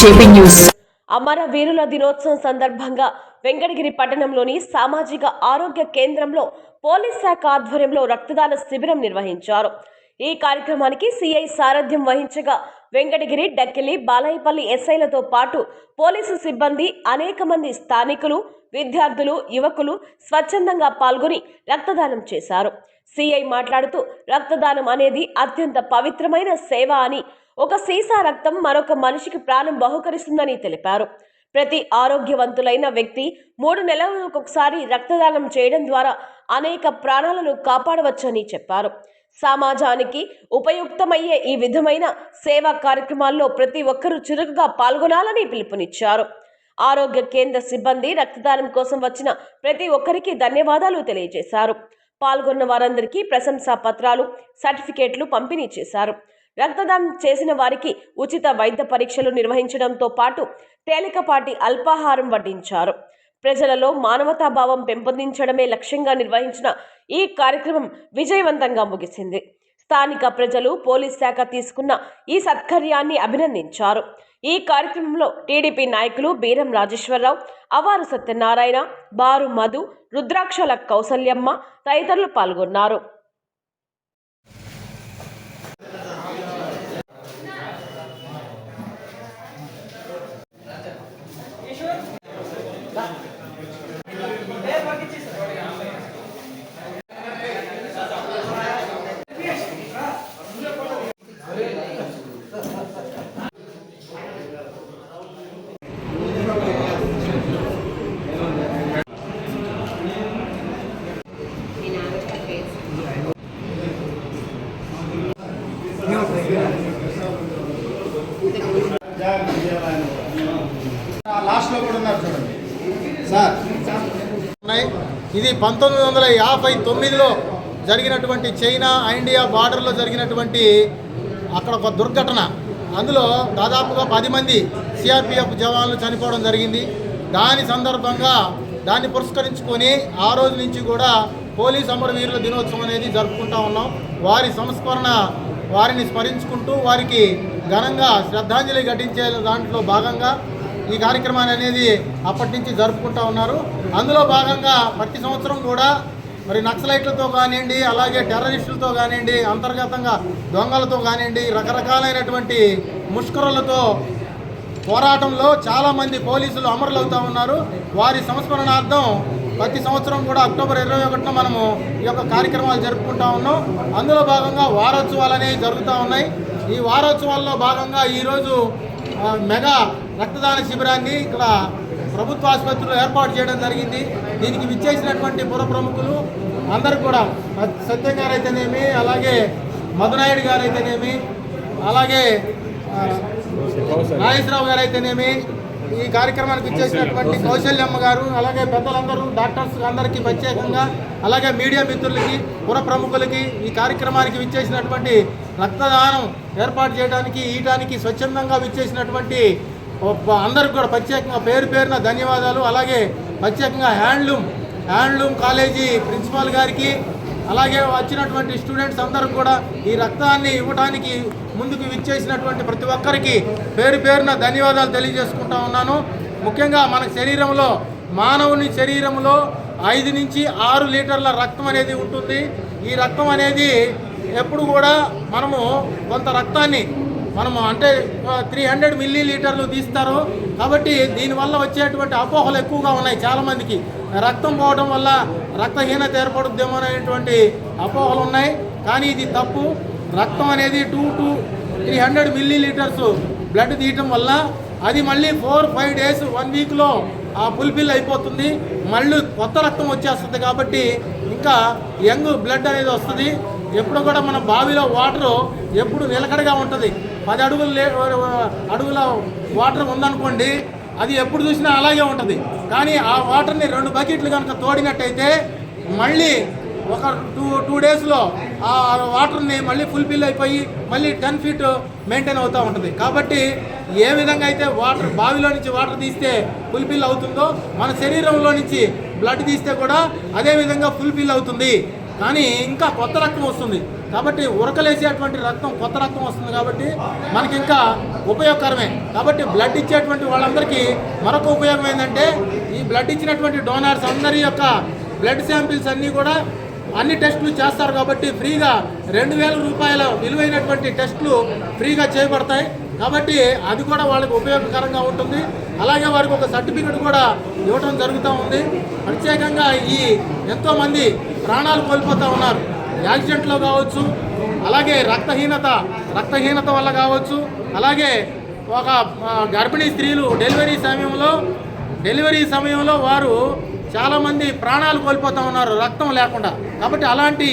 JP news. అమర వీరుల దినోత్సవం సందర్భంగా వెంకటగిరి పట్టణంలోని సామాజిక ఆరోగ్య కేంద్రంలో పోలీస్ శాఖ ఆధ్వర్యంలో రక్తదాన శిబిరం నిర్వహించారు. ఈ కార్యక్రమానికి సిఐ సారథ్యం వహించగా వెంకటగిరి డక్కిలి బాలాయిపల్లి ఎస్ఐలతో పాటు పోలీసు సిబ్బంది అనేక మంది స్థానికులు విద్యార్థులు యువకులు స్వచ్ఛందంగా పాల్గొని రక్తదానం చేశారు. సిఐ మాట్లాడుతూ రక్తదానం అనేది అత్యంత పవిత్రమైన సేవ అని ఒక సీసా రక్తం మరొక మనిషికి ప్రాణం బహుకరిస్తుందని తెలిపారు. ప్రతి ఆరోగ్యవంతులైన వ్యక్తి మూడు నెలలకు ఒకసారి రక్తదానం చేయడం ద్వారా అనేక ప్రాణాలను కాపాడవచ్చని చెప్పారు. సమాజానికి ఉపయుక్తమయ్యే ఈ విధమైన సేవా కార్యక్రమాల్లో ప్రతి ఒక్కరూ చురుకుగా పాల్గొనాలని పిలుపునిచ్చారు. ఆరోగ్య కేంద్ర సిబ్బంది రక్తదానం కోసం వచ్చిన ప్రతి ఒక్కరికి ధన్యవాదాలు తెలియజేశారు. పాల్గొన్న వారందరికీ ప్రశంసా పత్రాలు సర్టిఫికేట్లు పంపిణీ చేశారు. రక్తదానం చేసిన వారికి ఉచిత వైద్య పరీక్షలు నిర్వహించడంతో పాటు తేలికపాటి అల్పాహారం వడ్డించారు. ప్రజలలో మానవతాభావం పెంపొందించడమే లక్ష్యంగా నిర్వహించిన ఈ కార్యక్రమం విజయవంతంగా ముగిసింది. స్థానిక ప్రజలు పోలీస్ శాఖ తీసుకున్న ఈ సత్కర్యాన్ని అభినందించారు. ఈ కార్యక్రమంలో టీడీపీ నాయకులు బీరం రాజేశ్వరరావు అవారు సత్యనారాయణ బారు మధు రుద్రాక్షల కౌసల్యమ్మ తదితరులు పాల్గొన్నారు. లాస్ట్లో కూడా ఉన్నారు చూడండి. సార్ ఉన్నాయి. ఇది పంతొమ్మిది వందల యాభై తొమ్మిదిలో జరిగినటువంటి చైనా ఇండియా బార్డర్లో జరిగినటువంటి అక్కడ ఒక దుర్ఘటన. అందులో దాదాపుగా పది మంది సిఆర్పిఎఫ్ జవాన్లు చనిపోవడం జరిగింది. దాని సందర్భంగా దాన్ని పురస్కరించుకొని ఆ రోజు నుంచి కూడా పోలీస్ అమరవీరుల దినోత్సవం అనేది జరుపుకుంటా ఉన్నాం. వారి సంస్మరణ వారిని స్మరించుకుంటూ వారికి ఘనంగా శ్రద్ధాంజలి ఘటించే దాంట్లో భాగంగా ఈ కార్యక్రమాన్ని అనేది అప్పటి నుంచి జరుపుకుంటా ఉన్నారు. అందులో భాగంగా ప్రతి సంవత్సరం కూడా మరి నక్సలైట్లతో కానివ్వండి అలాగే టెర్రరిస్టులతో కానివ్వండి అంతర్గతంగా దొంగలతో కానివ్వండి రకరకాలైనటువంటి ముష్కరులతో పోరాటంలో చాలామంది పోలీసులు అమరులవుతూ ఉన్నారు. వారి సంస్మరణార్థం ప్రతి సంవత్సరం కూడా అక్టోబర్ ఇరవై ఒకటిన మనము ఈ యొక్క కార్యక్రమాలు జరుపుకుంటా ఉన్నాం. అందులో భాగంగా వారోత్సవాలు అనేవి జరుగుతూ ఉన్నాయి. ఈ వారోత్సవాల్లో భాగంగా ఈరోజు మెగా రక్తదాన శిబిరాన్ని ఇక్కడ ప్రభుత్వ ఆసుపత్రిలో ఏర్పాటు చేయడం జరిగింది. దీనికి విచ్చేసినటువంటి పుర ప్రముఖులు అందరూ కూడా సత్యం గారైతేనేమి అయితేనేమి అలాగే మధునాయుడు గారు అయితేనేమి అలాగే నాగేశ్వరరావు గారైతేనేమి ఈ కార్యక్రమానికి ఇచ్చేసినటువంటి కౌశల్యమ్మ గారు అలాగే పెద్దలందరూ డాక్టర్స్ అందరికీ ప్రత్యేకంగా అలాగే మీడియా మిత్రులకి పుర ప్రముఖులకి ఈ కార్యక్రమానికి విచ్చేసినటువంటి రక్తదానం ఏర్పాటు చేయడానికి ఈయటానికి స్వచ్ఛందంగా విచ్చేసినటువంటి అందరికి కూడా ప్రత్యేకంగా పేరు పేరున ధన్యవాదాలు. అలాగే ప్రత్యేకంగా హ్యాండ్లూమ్ హ్యాండ్లూమ్ కాలేజీ ప్రిన్సిపాల్ గారికి అలాగే వచ్చినటువంటి స్టూడెంట్స్ అందరూ కూడా ఈ రక్తాన్ని ఇవ్వడానికి ముందుకు విచ్చేసినటువంటి ప్రతి ఒక్కరికి పేరు పేరున ధన్యవాదాలు తెలియజేసుకుంటా ఉన్నాను. ముఖ్యంగా మన శరీరంలో మానవుని శరీరంలో ఐదు నుంచి ఆరు లీటర్ల రక్తం అనేది ఉంటుంది. ఈ రక్తం అనేది ఎప్పుడు కూడా మనము కొంత రక్తాన్ని మనము అంటే త్రీ హండ్రెడ్ మిల్లీ లీటర్లు తీస్తారు. కాబట్టి దీనివల్ల వచ్చేటువంటి అపోహలు ఎక్కువగా ఉన్నాయి చాలామందికి. రక్తం పోవడం వల్ల రక్తహీనత ఏర్పడుద్దేమో అనేటువంటి అపోహలు ఉన్నాయి. కానీ ఇది తప్పు. రక్తం అనేది two two three hundred millilitres blood తీయటం వల్ల అది మళ్ళీ ఫోర్ ఫైవ్ డేస్ వన్ వీక్లో ఆ ఫుల్ఫిల్ అయిపోతుంది. మళ్ళీ కొత్త రక్తం వచ్చేస్తుంది కాబట్టి ఇంకా యంగ్ బ్లడ్ అనేది వస్తుంది. ఎప్పుడు కూడా మన బావిలో వాటరు ఎప్పుడు నిలకడగా ఉంటుంది. పది అడుగులు లే అడుగుల వాటర్ ఉందనుకోండి అది ఎప్పుడు చూసినా అలాగే ఉంటుంది. కానీ ఆ వాటర్ని రెండు బకెట్లు కనుక తోడినట్టయితే మళ్ళీ ఒక టూ టూ డేస్లో ఆ వాటర్ని మళ్ళీ ఫుల్ఫిల్ అయిపోయి మళ్ళీ టెన్ ఫీట్ మెయింటైన్ అవుతూ ఉంటుంది. కాబట్టి ఏ విధంగా అయితే వాటర్ బావిలో నుంచి వాటర్ తీస్తే ఫుల్ఫిల్ అవుతుందో మన శరీరంలో నుంచి బ్లడ్ తీస్తే కూడా అదే విధంగా ఫుల్ఫిల్ అవుతుంది. కానీ ఇంకా కొత్త రక్తం వస్తుంది. కాబట్టి ఉరకలేసేటువంటి రక్తం కొత్త రక్తం వస్తుంది కాబట్టి మనకి ఇంకా ఉపయోగకరమే. కాబట్టి బ్లడ్ ఇచ్చేటువంటి వాళ్ళందరికీ మరొక ఉపయోగం ఏంటంటే ఈ బ్లడ్ ఇచ్చినటువంటి డోనర్స్ అందరి యొక్క బ్లడ్ శాంపిల్స్ అన్నీ కూడా అన్ని టెస్టులు చేస్తారు కాబట్టి ఫ్రీగా రెండు వేల రూపాయల విలువైనటువంటి టెస్టులు ఫ్రీగా చేయబడతాయి. కాబట్టి అది కూడా వాళ్ళకి ఉపయోగకరంగా ఉంటుంది. అలాగే వారికి ఒక సర్టిఫికెట్ కూడా ఇవ్వడం జరుగుతూ ఉంది. ప్రత్యేకంగా ఈ ఎంతోమంది ప్రాణాలు కోల్పోతూ ఉన్నారు. యాక్సిడెంట్లో కావచ్చు అలాగే రక్తహీనత రక్తహీనత వల్ల కావచ్చు అలాగే ఒక గర్భిణీ స్త్రీలు డెలివరీ సమయంలో డెలివరీ సమయంలో వారు చాలామంది ప్రాణాలు కోల్పోతూ ఉన్నారు రక్తం లేకుండా. కాబట్టి అలాంటి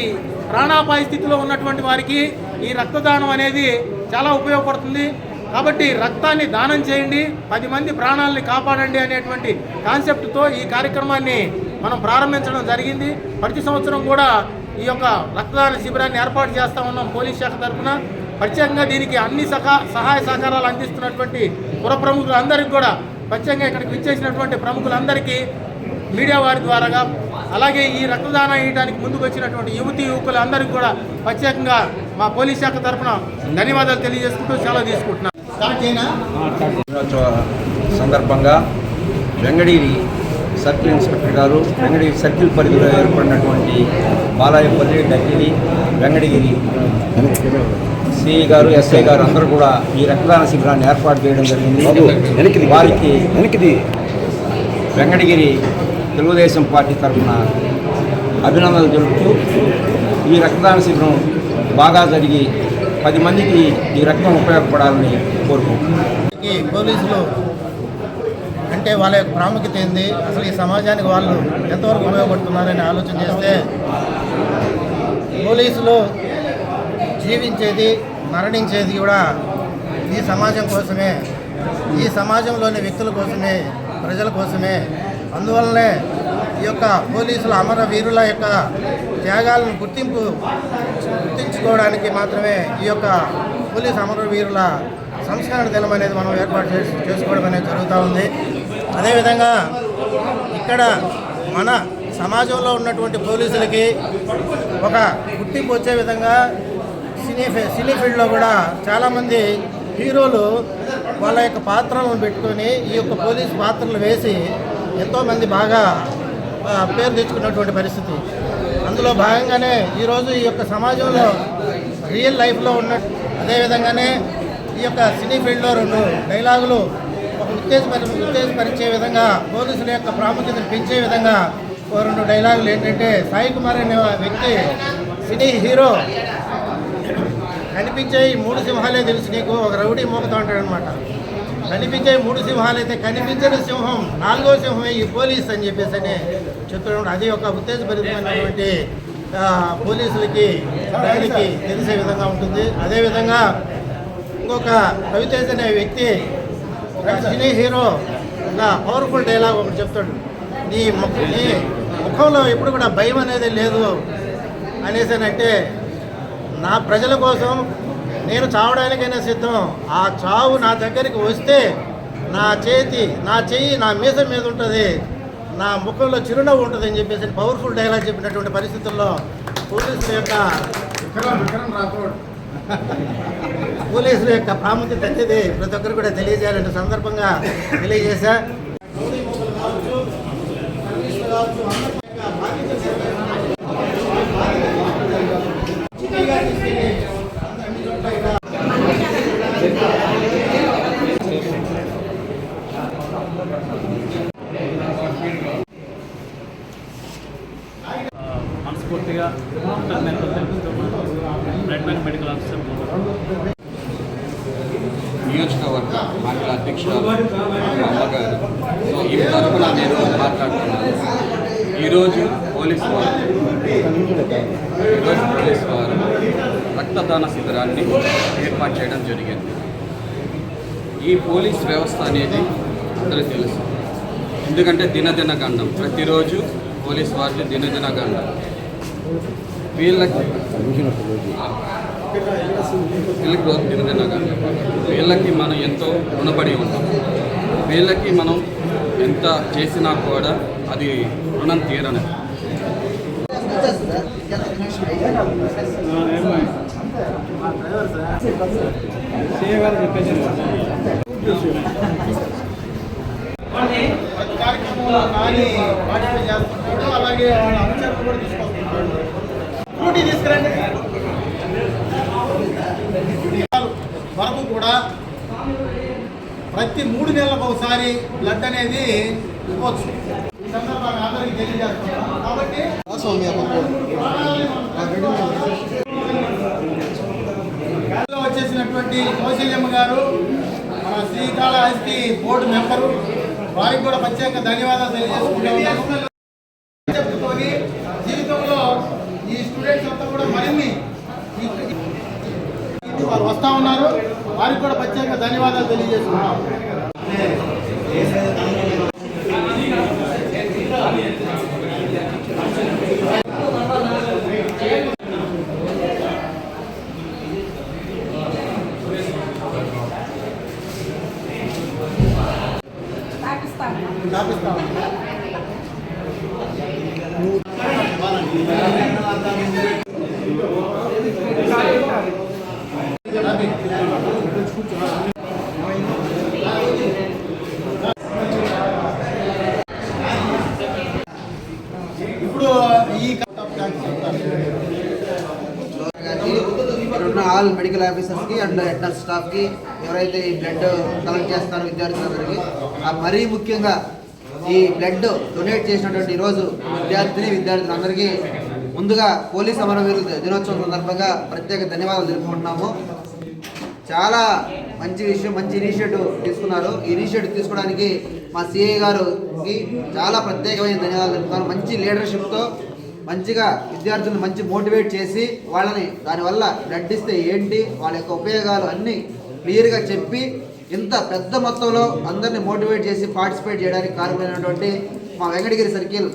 ప్రాణాపాయ స్థితిలో ఉన్నటువంటి వారికి ఈ రక్తదానం అనేది చాలా ఉపయోగపడుతుంది. కాబట్టి రక్తాన్ని దానం చేయండి పది మంది ప్రాణాలని కాపాడండి అనేటువంటి కాన్సెప్ట్తో ఈ కార్యక్రమాన్ని మనం ప్రారంభించడం జరిగింది. ప్రతి సంవత్సరం కూడా ఈ యొక్క రక్తదాన శిబిరాన్ని ఏర్పాటు చేస్తూ ఉన్నాం పోలీస్ శాఖ తరఫున. ప్రత్యేకంగా దీనికి అన్ని సహా సహాయ సహకారాలు అందిస్తున్నటువంటి పుర ప్రముఖులందరికీ కూడా ప్రత్యేకంగా ఇక్కడికి విచ్చేసినటువంటి ప్రముఖులందరికీ మీడియా వారి ద్వారాగా అలాగే ఈ రక్తదానం వేయడానికి ముందుకు వచ్చినటువంటి యువతి యువకులందరికీ కూడా ప్రత్యేకంగా మా పోలీస్ శాఖ తరఫున ధన్యవాదాలు తెలియజేసుకుంటూ సెలవు తీసుకుంటున్నాను దినోత్సవ సందర్భంగా వెంగడీరి సర్కిల్ ఇన్స్పెక్టర్ గారు వెంగడగిరి సర్కిల్ పరిధిలో ఏర్పడినటువంటి బాలాయపల్లి డక్కిలి వెంగడగిరి సిఐ గారు ఎస్ఐ గారు అందరూ కూడా ఈ రక్తదాన శిబిరాన్ని ఏర్పాటు చేయడం జరిగింది. వారికి వెంకటగిరి తెలుగుదేశం పార్టీ తరఫున అభినందనలు తెలుపుతూ ఈ రక్తదాన శిబిరం బాగా జరిగి పది మందికి ఈ రక్తం ఉపయోగపడాలని కోరుకుంటున్నాను పోలీసులు అంటే వాళ్ళ యొక్క ప్రాముఖ్యత ఏంది? అసలు ఈ సమాజానికి వాళ్ళు ఎంతవరకు ఉపయోగపడుతున్నారని ఆలోచన చేస్తే పోలీసులు జీవించేది మరణించేది కూడా ఈ సమాజం కోసమే. ఈ సమాజంలోని వ్యక్తుల కోసమే ప్రజల కోసమే. అందువల్లనే ఈ యొక్క పోలీసుల అమర వీరుల యొక్క త్యాగాలను గుర్తింపు గుర్తించుకోవడానికి మాత్రమే ఈ యొక్క పోలీస్ అమర వీరుల సంస్కరణ దినం అనేది మనం ఏర్పాటు చేసి చేసుకోవడం అనేది జరుగుతూ ఉంది. అదేవిధంగా ఇక్కడ మన సమాజంలో ఉన్నటువంటి పోలీసులకి ఒక గుర్తింపు వచ్చే విధంగా సినీ ఫీ- సినీ ఫీల్డ్లో కూడా చాలామంది హీరోలు వాళ్ళ యొక్క పాత్రలను పెట్టుకొని ఈ యొక్క పోలీస్ పాత్రలు వేసి ఎంతోమంది బాగా పేరు తెచ్చుకున్నటువంటి పరిస్థితి. అందులో భాగంగానే ఈరోజు ఈ యొక్క సమాజంలో రియల్ లైఫ్లో ఉన్న అదేవిధంగానే ఈ యొక్క సినీ ఫీల్డ్లో రెండు డైలాగులు ఒక ఉత్తేజపరి ఉత్తేజపరిచే విధంగా పోలీసుల యొక్క ప్రాముఖ్యతను పెంచే విధంగా ఓ రెండు డైలాగులు ఏంటంటే సాయి కుమార్ అనే వ్యక్తి సినీ హీరో. కనిపించే ఈ మూడు సింహాలే తెలుసు నీకు ఒక రౌడీ మోగుతూ ఉంటాడనమాట కనిపించే మూడు సింహాలు అయితే కనిపించని సింహం నాలుగో సింహమే ఈ పోలీస్ అని చెప్పేసి అని చెప్తున్నాడు అది ఒక ఉత్తేజభరితమైనటువంటి పోలీసులకి ప్రజలకి తెలిసే విధంగా ఉంటుంది. అదేవిధంగా ఇంకొక కవితేజ్ అనే వ్యక్తి ఒక సినీ హీరో ఒక పవర్ఫుల్ డైలాగ్ ఒకటి చెప్తాడు. నీ నీ ముఖంలో ఎప్పుడు కూడా భయం అనేది లేదు అనేసి అంటే నా ప్రజల కోసం నేను చావడానికైనా సిద్ధం. ఆ చావు నా దగ్గరికి వస్తే నా చేతి నా చెయ్యి నా మీసం మీద ఉంటుంది. నా ముఖంలో చిరునవ్వు ఉంటుంది అని చెప్పేసి పవర్ఫుల్ డైలాగ్ చెప్పినటువంటి పరిస్థితుల్లో పోలీసుల యొక్క పోలీసుల యొక్క ప్రాముఖ్యత అనేది ప్రతి ఒక్కరు కూడా తెలియజేయాలనే సందర్భంగా తెలియజేశా. మనస్ఫూర్తిగా నేను మాట్లాడుతున్నాను. ఈరోజు పోలీసు వారు ఈరోజు పోలీసు వారు రక్తదాన శిబిరాన్ని ఏర్పాటు చేయడం జరిగింది. ఈ పోలీస్ వ్యవస్థ అనేది అందరికీ తెలుసు. ఎందుకంటే దినదిన గండం ప్రతిరోజు పోలీస్ వారిని దినదిన గండం. వీళ్ళకి వీళ్ళకి రోజు దినదిన గండం. వీళ్ళకి మనం ఎంతో రుణపడి ఉంటాం. వీళ్ళకి మనం ఎంత చేసినా కూడా అది రుణం తీరని. అలాగే కూడా తీసుకురండి. వరకు కూడా ప్రతి మూడు నెలలకు ఒకసారి బ్లడ్ అనేది ఇవ్వచ్చు ఈ సందర్భంగా అందరికీ తెలియజేస్తున్నాం కాబట్టి వచ్చేసినటువంటి కౌశల్యమ్మ గారు మన శ్రీకాళహస్తి బోర్డు మెంబరు వారికి కూడా ప్రత్యేక ధన్యవాదాలు తెలియజేసుకుంటూ ఉన్నాను. చెప్పుకొని జీవితంలో ఈ స్టూడెంట్స్ అంతా కూడా మరిన్ని వారు వస్తా ఉన్నారు. వారికి కూడా ప్రత్యేక ధన్యవాదాలు తెలియజేసుకున్నాం స్థాపిస్తాం ఈ ఆల్ మెడికల్ ఆఫీసర్స్కి అండ్ హెడ్ స్టాఫ్కి ఎవరైతే ఈ బ్లడ్ కలెక్ట్ చేస్తారో విద్యార్థులందరికీ మరీ ముఖ్యంగా ఈ బ్లడ్ డొనేట్ చేసినటువంటి ఈరోజు విద్యార్థిని విద్యార్థులందరికీ ముందుగా పోలీస్ అమరవీరుల దినోత్సవం సందర్భంగా ప్రత్యేక ధన్యవాదాలు తెలుపుకుంటున్నాము. చాలా మంచి విషయం మంచి ఇనిషియేటివ్ తీసుకున్నారు. ఈ ఇనిషియేటివ్ తీసుకోవడానికి మా సిఐ గారుకి చాలా ప్రత్యేకమైన ధన్యవాదాలు చెప్తాను మంచి లీడర్షిప్తో మంచిగా విద్యార్థులను మంచి మోటివేట్ చేసి వాళ్ళని దానివల్ల నడ్డిస్తే ఏంటి వాళ్ళ యొక్క ఉపయోగాలు అన్నీ క్లియర్గా చెప్పి ఇంత పెద్ద మొత్తంలో అందరినీ మోటివేట్ చేసి పార్టిసిపేట్ చేయడానికి కారణమైనటువంటి మా వెంకటగిరి సర్కిల్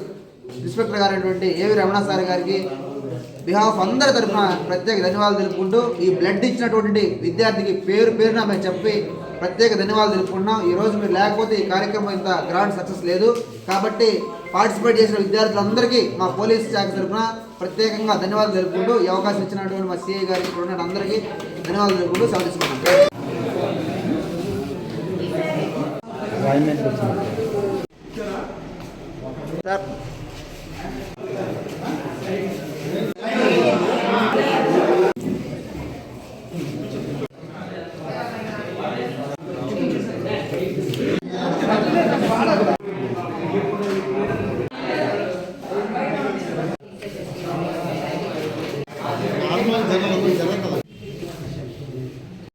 ఇన్స్పెక్టర్ గారైనటువంటి ఏవి రమణ సార్ గారికి బిహాఫ్ అందరి తరఫున ప్రత్యేక ధన్యవాదాలు తెలుపుకుంటూ ఈ బ్లడ్ ఇచ్చినటువంటి విద్యార్థికి పేరు పేరున మేము చెప్పి ప్రత్యేక ధన్యవాదాలు తెలుపుకున్నాం ఈరోజు మీరు లేకపోతే ఈ కార్యక్రమం ఇంత గ్రాండ్ సక్సెస్ లేదు. కాబట్టి పార్టిసిపేట్ చేసిన విద్యార్థులందరికీ మా పోలీస్ శాఖ తరఫున ప్రత్యేకంగా ధన్యవాదాలు తెలుపుకుంటూ ఈ అవకాశం ఇచ్చినటువంటి మా సిఐ గారికి ఇక్కడ అందరికీ ధన్యవాదాలు తెలుపుకుంటూ సెలవు సార్